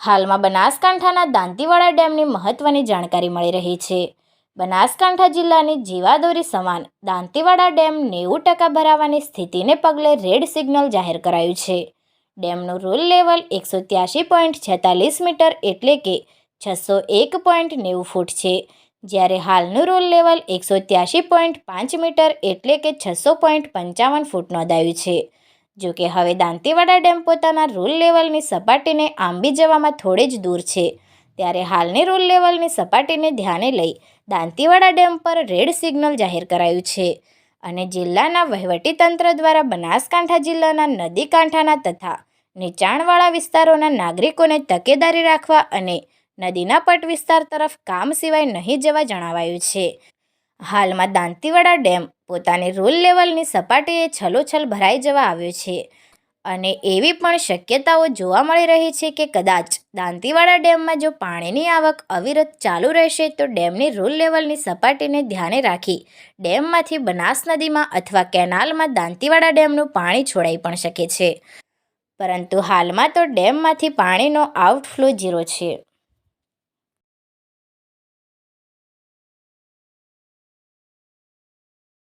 હાલમાં બનાસકાંઠાના દાંતીવાડા ડેમની મહત્વની જાણકારી મળી રહી છે. બનાસકાંઠા જિલ્લાની જીવાદોરી સમાન દાંતીવાડા ડેમ નેવું ટકા ભરાવાની સ્થિતિને પગલે રેડ સિગ્નલ જાહેર કરાયું છે. ડેમનું રૂલ લેવલ એકસો ત્યાસી પોઈન્ટ છેતાલીસ મીટર એટલે કે છસો એક પોઈન્ટ નેવું ફૂટ છે. જ્યારે હાલનું રૂલ લેવલ એકસો ત્યાસી પોઈન્ટ પાંચ મીટર એટલે કે છસો પોઈન્ટ પંચાવન ફૂટ નોંધાયું છે. જો કે હવે દાંતીવાડા ડેમ પોતાના રૂલ લેવલની સપાટીને આંબી જવામાં થોડે જ દૂર છે. ત્યારે હાલની રૂલ લેવલની સપાટીને ધ્યાને લઈ દાંતીવાડા ડેમ પર રેડ સિગ્નલ જાહેર કરાયું છે અને જિલ્લાના વહીવટીતંત્ર દ્વારા બનાસકાંઠા જિલ્લાના નદી કાંઠાના તથા નીચાણવાળા વિસ્તારોના નાગરિકોને તકેદારી રાખવા અને નદીના પટ વિસ્તાર તરફ કામ સિવાય નહીં જવા જણાવાયું છે. હાલમાં દાંતીવાડા ડેમ પોતાની રૂલ લેવલની સપાટીએ છલોછલ ભરાઈ જવા આવ્યો છે. અને એવી પણ શક્યતાઓ જોવા મળી રહી છે કે કદાચ દાંતીવાડા ડેમમાં જો પાણીની આવક અવિરત ચાલુ રહેશે તો ડેમની રૂલ લેવલની સપાટીને ધ્યાને રાખી ડેમમાંથી બનાસ નદીમાં અથવા કેનાલમાં દાંતીવાડા ડેમનું પાણી છોડાઈ પણ શકે છે. પરંતુ હાલમાં તો ડેમમાંથી પાણીનો આઉટફ્લો ઝીરો છે.